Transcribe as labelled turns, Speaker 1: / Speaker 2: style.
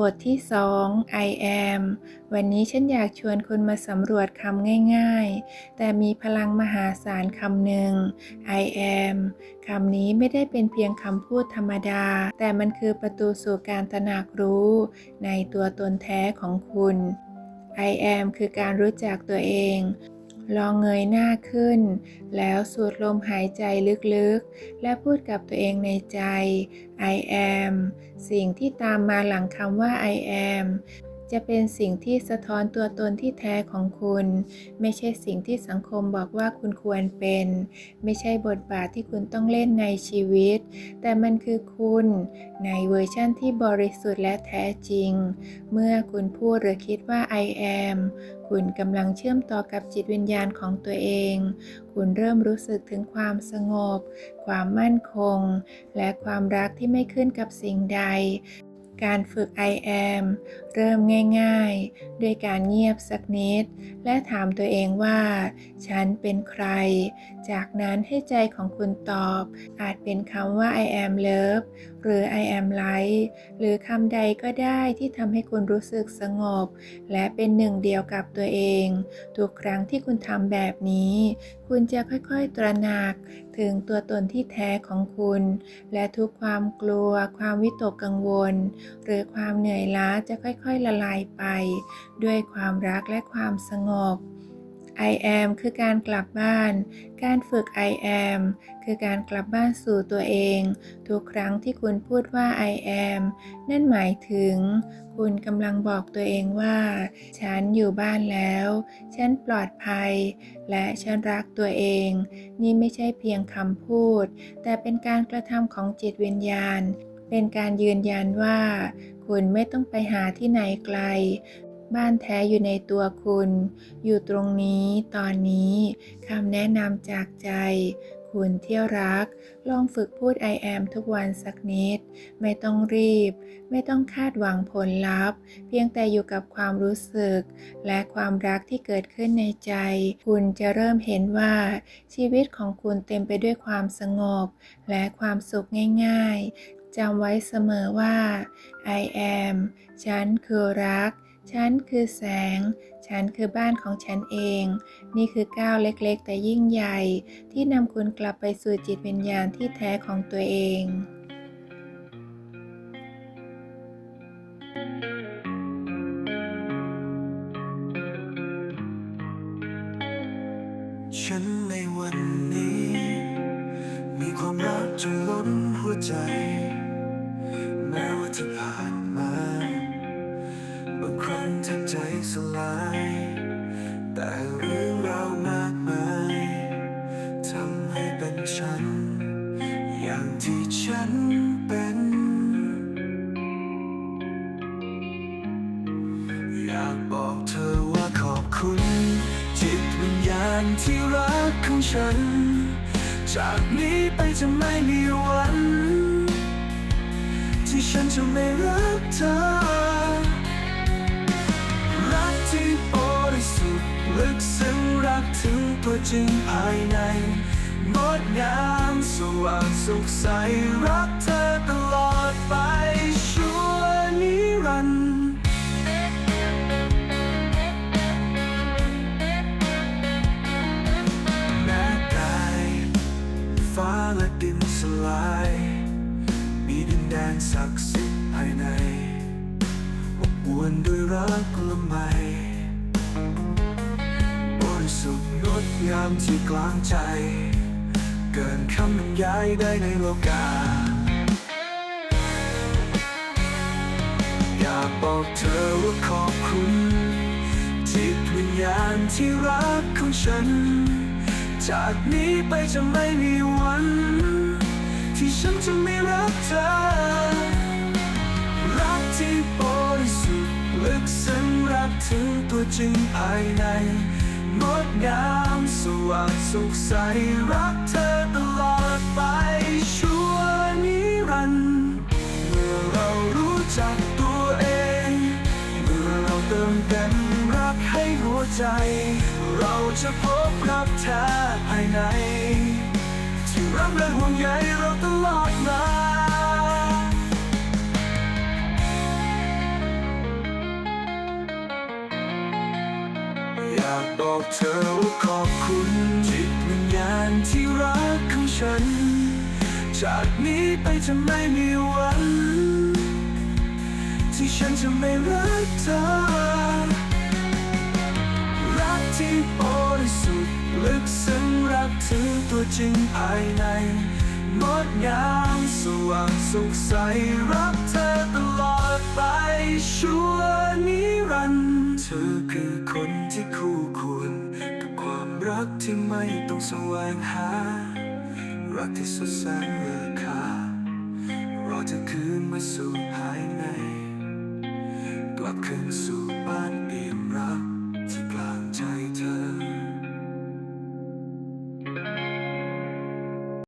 Speaker 1: บทที่ 2 I am วันนี้ฉันอยากชวนคุณมาสำรวจคำง่ายๆ แต่มีพลังมหาศาลคำหนึ่ง I am คำนี้ไม่ได้เป็นเพียงคำพูดธรรมดา แต่มันคือประตูสู่การตระหนักรู้ ในตัวตนแท้ของคุณ I am คือการรู้จักตัวเอง ลองเงยหน้าขึ้น แล้วสูดลมหายใจลึกๆ และพูดกับตัวเองในใจ I am สิ่งที่ตามมาหลังคำว่า I am จะเป็นสิ่งที่สะท้อนตัวตนที่แท้ของคุณ ไม่ใช่สิ่งที่สังคมบอกว่าคุณควรเป็น ไม่ใช่บทบาทที่คุณต้องเล่นในชีวิต แต่มันคือคุณในเวอร์ชั่นที่บริสุทธิ์และแท้จริง เมื่อคุณพูดหรือคิดว่า I am คุณกำลังเชื่อมต่อกับจิตวิญญาณของตัวเอง คุณเริ่มรู้สึกถึงความสงบ ความมั่นคง และความรักที่ไม่ขึ้นกับสิ่งใด การฝึก I am เริ่มง่ายๆ ด้วยการเงียบสักนิด และถามตัวเองว่า ฉันเป็นใคร จากนั้นให้ใจของคุณตอบ อาจเป็นคำว่า I am love หรือ I am light หรือคำใดก็ได้ที่ทำให้คุณรู้สึกสงบ และเป็นหนึ่งเดียวกับตัวเอง ทุกครั้งที่คุณทำแบบนี้ คุณจะค่อยๆตระหนักถึงตัวตนที่แท้ของคุณ และทุกความกลัว ความวิตกกังวล หรือความเหนื่อยล้าจะค่อยๆละลายไป ด้วยความรักและความสงบ I am คือการกลับบ้าน การฝึก I am คือการกลับบ้านสู่ตัวเอง ทุกครั้งที่คุณพูดว่า I am นั่นหมายถึง คุณกำลังบอกตัวเองว่า ฉันอยู่บ้านแล้ว ฉันปลอดภัย และฉันรักตัวเอง นี่ไม่ใช่เพียงคำพูด แต่เป็นการกระทำของจิตวิญญาณ เป็นการยืนยันว่า คุณไม่ต้องไปหาที่ไหนไกล บ้านแท้อยู่ในตัวคุณ อยู่ตรงนี้ตอนนี้คำแนะนำจากใจ คุณเที่ยวรัก ลองฝึกพูด I am ทุกวันสักนิด ไม่ต้องรีบ ไม่ต้องคาดหวังผลลัพธ์ เพียงแต่อยู่กับความรู้สึก และความรักที่เกิดขึ้นในใจ คุณจะเริ่มเห็นว่า ชีวิตของคุณเต็มไปด้วยความสงบ และความสุขง่ายๆจำไว้เสมอว่า I am ฉันคือรัก ฉันคือแสง ฉันคือบ้านของฉันเอง นี่คือก้าวเล็กๆ แต่ยิ่งใหญ่ ที่นำคุณกลับไปสู่จิตวิญญาณที่แท้ของตัวเอง
Speaker 2: ฉันในวันนี้ มีความรักจนล้นหัวใจ แม้ว่าจะผ่านมา ทบใจสลาย แต่เรื่องราวมากมายทำให้เป็นฉัน อย่างที่ฉันเป็น อยากบอกเธอว่าขอบคุณ จิตวิญญาณที่รักของฉัน จากนี้ไปจะไม่มีวัน ที่ฉันจะไม่รักเธอ ตัวจริงภายใน งดงามสว่างสุขใส รักเธอตลอดไปชั่วนิรันดร์แม้กายฟ้าและดินสลาย มีดินแดนศักดิ์สิทธิ์ภายในอบอวนด้วยรักละไม งามที่กลางใจ เกินคำบรรยายได้ในโลกา อยากบอกเธอว่าขอบคุณ จิตวิญญาณที่รักของฉัน จากนี้ไปจะไม่มีวัน ที่ฉันจะไม่รักเธอ รักที่บริสุทธิ์ลึกซึ้งรักถึงตัวจริงภายใน งามสว่างสุขใสรักเธอตลอดไปชั่วนิรันดร์เมื่อเรารู้จักตัวเอง เมื่อเราเติมเต็มรักให้หัวใจ เราจะพบรักแท้ภายใน ที่รักและห่วงใยเราตลอดมาากบอกเธอว่าขอบคุณจิตวิญญาณที่รักของฉัน จากนี้ไปจะไม่มีวัน ที่ฉันจะไม่รักเธอ รักที่บริสุทธิ์ลึกซึ้งรักถึงตัวจริงภายในงดงามสว่างสุขใสรักเธอตลอดไปชั่วนิรันดร์ เธอคือคนที่คู่ควรกับความรักที่ไม่ต้องแสวงหา รักที่สดแสนเลอค่ารอจะคืนมาสู่ภายใน กลับคืนสู่